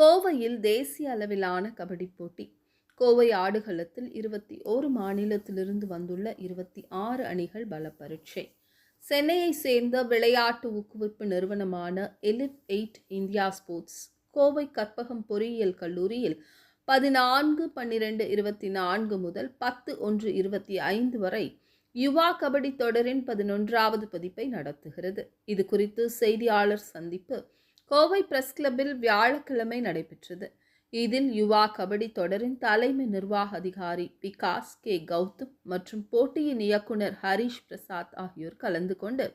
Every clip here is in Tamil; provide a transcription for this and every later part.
கோவையில் தேசிய அளவிலான கபடி போட்டி. கோவை ஆடுகளத்தில் இருபத்தி ஓரு மாநிலத்திலிருந்து வந்துள்ள இருபத்தி ஆறு அணிகள் பல பரீட்சை சென்னையை சேர்ந்த விளையாட்டு ஊக்குவிப்பு நிறுவனமான Elevate India Sports Kovai Karpagam பொறியியல் கல்லூரியில் பதினான்கு பன்னிரெண்டு இருபத்தி நான்கு முதல் பத்து ஒன்று இருபத்தி ஐந்து வரை யுவா கபடி தொடரின் பதினொன்றாவது பதிப்பை நடத்துகிறது. இது குறித்து செய்தியாளர் சந்திப்பு கோவை பிரஸ் கிளப்பில் வியாழக்கிழமை நடைபெற்றது. இதில் யுவா கபடி தொடரின் தலைமை நிர்வாக அதிகாரி விகாஸ் கே. கௌதம் மற்றும் போட்டியின் இயக்குனர் ஹரிஷ் பிரசாத் ஆகியோர் கலந்து கொண்டு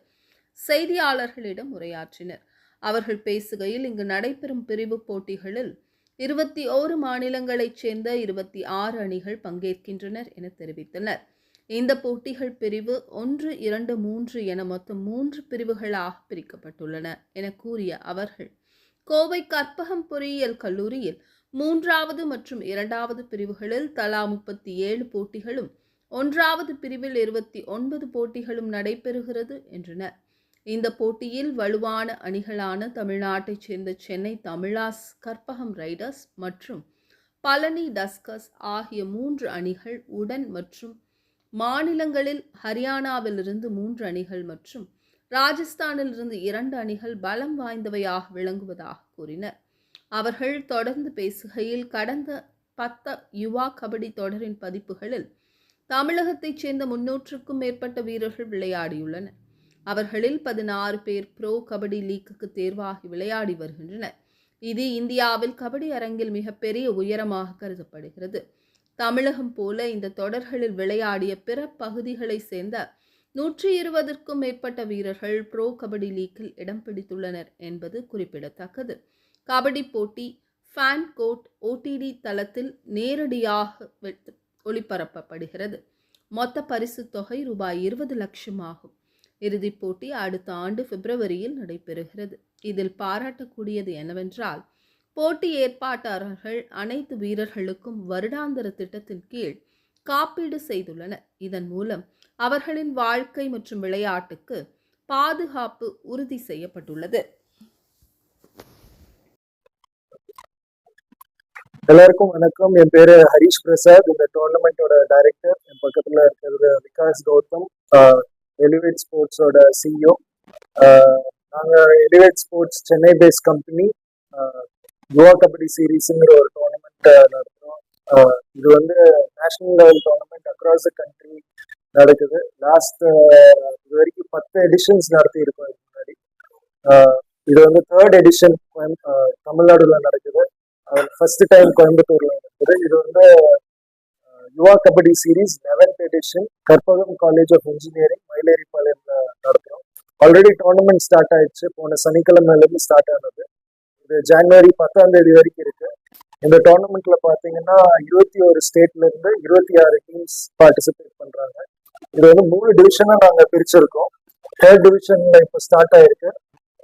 செய்தியாளர்களிடம் உரையாற்றினர். அவர்கள் பேசுகையில் இங்கு நடைபெறும் பிரிவு போட்டிகளில் இருபத்தி ஓரு மாநிலங்களைச் சேர்ந்த இருபத்தி ஆறு அணிகள் பங்கேற்கின்றனர் என தெரிவித்தனர். இந்த போட்டிகள் பிரிவு ஒன்று இரண்டு மூன்று என மொத்தம் மூன்று பிரிவுகளாக பிரிக்கப்பட்டுள்ளன என கூறிய அவர்கள் கோவை கற்பகம் பொறியியல் கல்லூரியில் மூன்றாவது மற்றும் இரண்டாவது பிரிவுகளில் தலா முப்பத்தி ஏழு போட்டிகளும் ஒன்றாவது பிரிவில் இருபத்தி ஒன்பது போட்டிகளும் நடைபெறுகிறது என்றனர். இந்த போட்டியில் வலுவான அணிகளான தமிழ்நாட்டைச் சேர்ந்த சென்னை தமிழாஸ் கற்பகம் ரைடர்ஸ் மற்றும் பழனி டஸ்கஸ் ஆகிய மூன்று அணிகள் உடன் மற்றும் மாநிலங்களில் ஹரியானாவிலிருந்து மூன்று அணிகள் மற்றும் ராஜஸ்தானிலிருந்து இரண்டு அணிகள் பலம் வாய்ந்தவையாக விளங்குவதாக கூறினர். அவர்கள் தொடர்ந்து பேசுகையில் கடந்த பத்த யுவா கபடி தொடரின் பதிப்புகளில் தமிழகத்தைச் சேர்ந்த முன்னூற்றுக்கும் மேற்பட்ட வீரர்கள் விளையாடியுள்ளனர். அவர்களில் பதினாறு பேர் ப்ரோ கபடி லீக்குக்கு தேர்வாகி விளையாடி வருகின்றனர். இது இந்தியாவில் கபடி அரங்கில் மிகப்பெரிய உயரமாக கருதப்படுகிறது. தமிழகம் போல இந்த தொடர்களில் விளையாடிய பிற பகுதிகளை சேர்ந்த நூற்றி இருபதற்கும் மேற்பட்ட வீரர்கள் ப்ரோ கபடி லீக்கில் இடம் பிடித்துள்ளனர் என்பது குறிப்பிடத்தக்கது. கபடி போட்டி ஃபேன் கோட் ஓடிடி தளத்தில் நேரடியாக ஒளிபரப்பப்படுகிறது. மொத்த பரிசு தொகை ரூபாய் இருபது லட்சம் ஆகும். இறுதிப் போட்டி அடுத்த ஆண்டு பிப்ரவரியில் நடைபெறுகிறது. இதில் பாராட்டக்கூடியது என்னவென்றால் போட்டி ஏற்பாட்டாளர்கள் அனைத்து வீரர்களுக்கும் வருடாந்திர திட்டத்தின் கீழ் காப்பீடு செய்துள்ளனர். இதன் மூலம் அவர்களின் வாழ்க்கை மற்றும் விளையாட்டுக்கு பாதுகாப்பு உறுதி செய்யப்பட்டுள்ளது. எல்லாருக்கும் வணக்கம். என் பேரு ஹரிஷ் பிரசாத். இந்த டோர்னமெண்டோட டைரக்டர் என் பக்கத்துல இருக்கிறது விகாஸ் கௌதம். எலிவேட் ஸ்போர்ட்ஸோட சிஇஓ நாங்க Elevate Sports Chennai base company Yuva kabaddi சீரீஸ்ங்கிற ஒரு டோர்னமெண்ட் நடத்துறோம். இது வந்து national level tournament across the country நடக்குது. லாஸ்ட் இது வரைக்கும் பத்து எடிஷன்ஸ் நடத்தி இருக்கோம் இதுக்கு முன்னாடி. இது வந்து தேர்ட் எடிஷன் தமிழ்நாடுல நடக்குது. ஃபர்ஸ்ட் டைம் கோயம்புத்தூர்ல நடக்குது. இது வந்து Yuva kabaddi series eleventh edition Karpagam college of engineering மயிலேறிப்பாளையம்ல நடத்துறோம். ஆல்ரெடி டோர்னமெண்ட் ஸ்டார்ட் ஆயிடுச்சு. போன சனிக்கிழமையில இருந்து ஸ்டார்ட் ஆனது. இது ஜனவரி பத்தாம் தேதி வரைக்கும் இருக்கு. இந்த டோர்னமெண்ட்ல பாத்தீங்கன்னா இருபத்தி ஒரு ஸ்டேட்ல இருந்து இருபத்தி ஆறு டீம்ஸ் பார்ட்டிசிபேட் பண்றாங்க. இது வந்து மூணு டிவிஷனா நாங்க பிரிச்சிருக்கோம். தேர்ட் டிவிஷன்ல இப்போ ஸ்டார்ட் ஆயிருக்கு.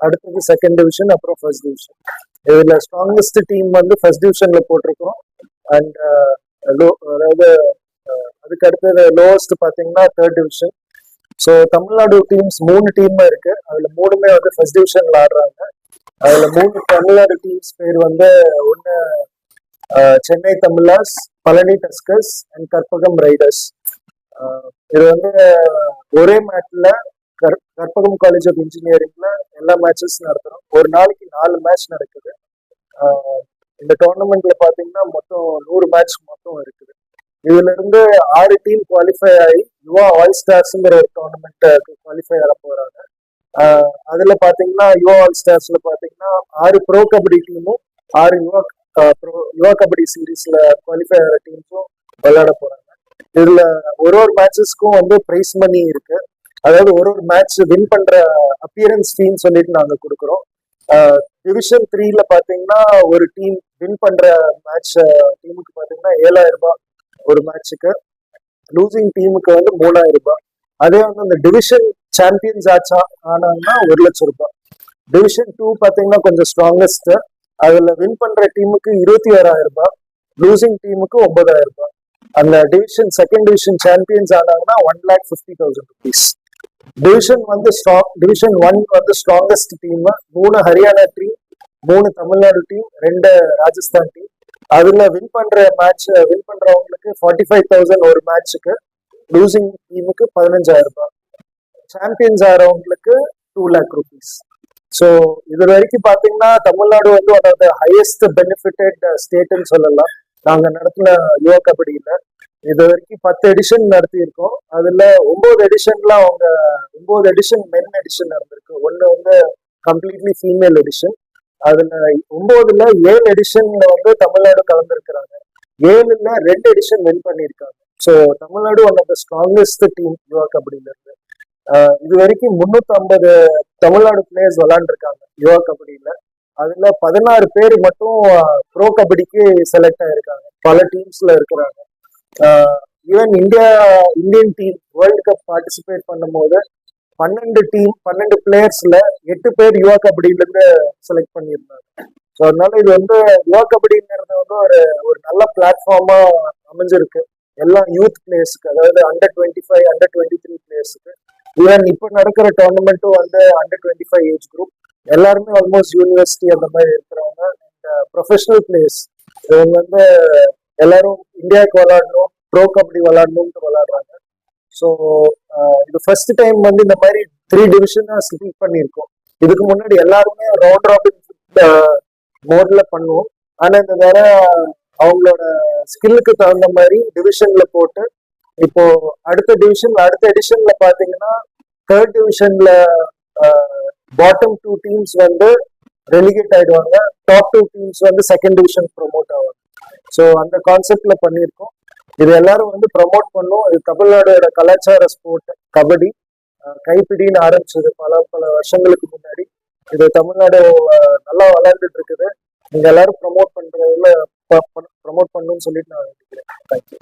அடுத்தது செகண்ட் டிவிஷன் அப்புறம் ஃபர்ஸ்ட் டிவிஷன் இதுல ஸ்ட்ராங்கஸ்ட் டீம் வந்து ஃபர்ஸ்ட் டிவிஷன்ல போட்டிருக்கோம். அண்ட் லோ uh, அதாவது uh, அதுக்கு அடுத்தது லோவஸ்ட் பாத்தீங்கன்னா third division so Tamil Nadu teams மூணு டீம் இருக்கு. அதுல மூணுமே வந்து ஃபர்ஸ்ட் டிவிஷன்ல ஆடுறாங்க. அதுல மூணு தமிழ்நாடு டீம்ஸ் பேர் வந்து ஒன்னு Chennai Tamilas Palani Tuskers and Karpagam Riders. இது வந்து ஒரே மேட்ச்ல கற்பகம் காலேஜ் ஆஃப் இன்ஜினியரிங்ல எல்லா மேட்சஸ் நடத்துறோம் ஒரு நாளைக்கு நாலு மேட்ச் நடக்குது. இந்த டோர்னமெண்ட்ல பாத்தீங்கன்னா மொத்தம் நூறு மேட்ச் மொத்தம் இருக்குது. இதுல இருந்து ஆறு டீம் குவாலிஃபை ஆகி யுவா ஆல் ஸ்டார்ஸ்ங்கிற ஒரு டோர்னமெண்ட் குவாலிஃபை ஆக போறாங்க. அதுல பாத்தீங்கன்னா யுவா ஆல் ஸ்டார்ஸ்ல பாத்தீங்கன்னா ஆறு ப்ரோ கபடி டீமும் ஆறு யுவா ப்ரோ யுவா கபடி சீரீஸ்ல குவாலிஃபை ஆகிற டீம்ஸும் விளையாட போறாங்க. இதுல ஒரு ஒரு மேட்சஸ்க்கும் வந்து பிரைஸ் மணி இருக்கு. அதாவது ஒரு ஒரு மேட்ச் வின் பண்ற அப்பியரன்ஸ் டீம் சொல்லிட்டு நாங்க கொடுக்குறோம். டிவிஷன் த்ரீல பாத்தீங்கன்னா ஒரு டீம் வின் பண்ற மேட்ச் டீமுக்கு பாத்தீங்கன்னா ஏழாயிரம் ரூபாய் ஒரு மேட்ச்சுக்கு லூசிங் டீமுக்கு வந்து மூணாயிரம் ரூபாய். அதே வந்து அந்த டிவிஷன் சாம்பியன்ஸ் ஆச்சா? ஆனாங்கன்னா ஒரு லட்சம் ரூபாய். டிவிஷன் டூ பாத்தீங்கன்னா கொஞ்சம் ஸ்ட்ராங்கஸ்ட் அதுல வின் பண்ற டீமுக்கு இருபத்தி ஆறாயிரம் ரூபாய். லூசிங் டீமுக்கு ஒன்பதாயிரம் ரூபாய். அந்த division second division champions ஆனாங்கன்னா one lakh fifty thousand rupees division வந்து ஸ்ட்ராங் டிவிஷன் ஒன் வந்து ஸ்ட்ராங்கஸ்ட் டீம் மூணு ஹரியானா டீம் மூணு தமிழ்நாடு டீம் ரெண்டு ராஜஸ்தான் டீம் அதுல வின் பண்ற மேட்ச் வின் பண்றவங்களுக்கு ஃபார்ட்டி ஃபைவ் தௌசண்ட் ஒரு மேட்ச்சுக்கு லூசிங் டீமுக்கு பதினஞ்சாயிரம் ரூபாய். சாம்பியன்ஸ் ஆகிறவங்களுக்கு டூ லேக் ருபீஸ் ஸோ இது வரைக்கும் பார்த்தீங்கன்னா தமிழ்நாடு வந்து one of the highest benefitted ஸ்டேட்னு சொல்லலாம். நாங்கள் நடத்தின யுவ கபடியில். இது வரைக்கும் பத்து எடிஷன் நடத்தியிருக்கோம். அதில் ஒம்பது எடிஷன்லாம் அவங்க ஒம்பது எடிஷன் மென் எடிஷன் நடந்திருக்கு. ஒன்று வந்து கம்ப்ளீட்லி ஃபீமேல் எடிஷன் அதில் ஒன்பதுல ஏழு எடிஷன்ல வந்து தமிழ்நாடு கலந்துருக்கிறாங்க. ஏழுல ரெண்டு எடிஷன் வின் பண்ணியிருக்காங்க. So Tamil Nadu one of the strongest team Yuva கபடியில இருந்து. இது வரைக்கும் முன்னூத்தி ஐம்பது தமிழ்நாடு பிளேயர்ஸ் விளாண்டுருக்காங்க யுவா கபடியில. அதுல பதினாறு பேர் மட்டும் ப்ரோ கபடிக்கு செலக்ட் ஆயிருக்காங்க. பல டீம்ஸ்ல இருக்கிறாங்க. Even India Indian team world cup participate பண்ணும்போது பன்னெண்டு டீம் பன்னெண்டு பிளேயர்ஸ்ல எட்டு பேர் யுவா கபடியில இருந்து செலக்ட் பண்ணியிருந்தாங்க. ஸோ அதனால இது வந்து யுவா கபடிங்கிறது வந்து ஒரு ஒரு நல்ல பிளாட்ஃபார்மா அமைஞ்சிருக்கு. எல்லா யூத் பிளேயர்ஸுக்கு அதாவது under twenty five under twenty three பிளேயர்ஸுக்கு even இப்போ நடக்கிற டோர்னமெண்ட்டும் வந்து under twenty five age group எல்லாருமே ஆல்மோஸ்ட் யூனிவர்சிட்டி அந்த மாதிரி இருக்கிறவங்க ப்ரொஃபஷனல் பிளேஸ் uh, இவங்க வந்து எல்லாரும் இந்தியாவுக்கு விளாடணும் ப்ரோ கபடி விளாடணும்ட்டு விளாடுறாங்க ஸோ uh, இது ஃபர்ஸ்ட் டைம் வந்து இந்த மாதிரி த்ரீ டிவிஷனா ஸ்பிளிட் பண்ணியிருக்கோம். இதுக்கு முன்னாடி எல்லாருமே ரவுண்ட் ராபின் மோட்ல பண்ணுவோம். ஆனா இந்த தர அவங்களோட ஸ்கில்லுக்கு தகுந்த மாதிரி டிவிஷன்ல போட்டு இப்போ அடுத்த டிவிஷன் அடுத்த எடிஷன்ல பாத்தீங்கன்னா தேர்ட் டிவிஷன்ல பாட்டம் டூ டீம்ஸ் வந்து ரெலிகேட் ஆயிடுவாங்க. டாப் டூ டீம்ஸ் வந்து செகண்ட் டிவிஷன் ப்ரொமோட் ஆவாங்க. ஸோ அந்த கான்செப்ட்ல பண்ணியிருக்கோம். இது எல்லாரும் வந்து ப்ரமோட் பண்ணும். இது தமிழ்நாடோட கலாச்சார ஸ்போர்ட் கபடி. கைப்பிடின்னு ஆரம்பிச்சது பல பல வருஷங்களுக்கு முன்னாடி. இது தமிழ்நாடு நல்லா வளர்ந்துட்டு இருக்குது நீங்க எல்லாரும் ப்ரமோட் பண்றதுல ப்ரமோட் பண்ணணும்னு சொல்லிட்டு நான் நினைக்கிறேன் தேங்க்யூ